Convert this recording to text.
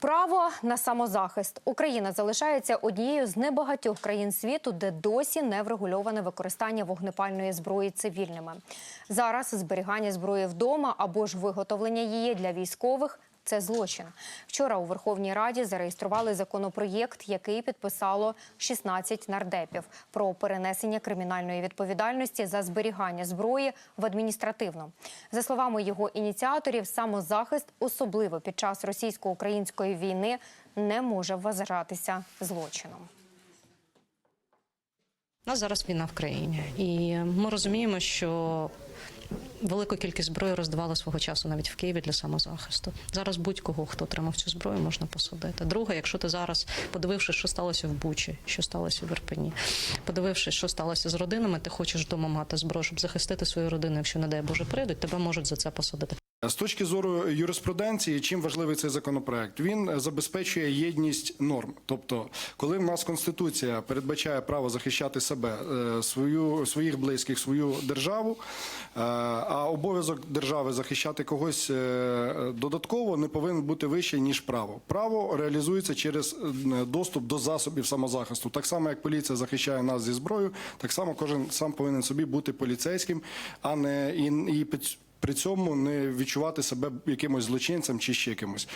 Право на самозахист Україна залишається однією з небагатьох країн світу, де досі не врегульоване використання вогнепальної зброї цивільними. Зараз зберігання зброї вдома або ж виготовлення її для військових. Це злочин. Вчора у Верховній Раді зареєстрували законопроєкт, який підписало 16 нардепів про перенесення кримінальної відповідальності за зберігання зброї в адміністративну. За словами його ініціаторів, самозахист, особливо під час російсько-української війни, не може вважатися злочином. У нас зараз війна в країні, і ми розуміємо, що велику кількість зброї роздавали свого часу навіть в Києві для самозахисту. Зараз будь-кого, хто отримав цю зброю, можна посадити. Друге, якщо ти зараз, подивившись, що сталося в Бучі, що сталося в Ірпені, подивившись, що сталося з родинами, ти хочеш вдома мати зброю, щоб захистити свою родину, якщо не дай Боже прийдуть, тебе можуть за це посадити. З точки зору юриспруденції, чим важливий цей законопроект? Він забезпечує єдність норм. Тобто, коли в нас конституція передбачає право захищати себе, е, свою своїх близьких, свою державу, е, а обов'язок держави захищати когось е, додатково не повинен бути вищий ніж право. Право реалізується через доступ до засобів самозахисту. Так само, як поліція захищає нас зі зброєю, так само кожен сам повинен собі бути поліцейським, а не і, і при цьому не відчувати себе якимось злочинцем чи ще кимось.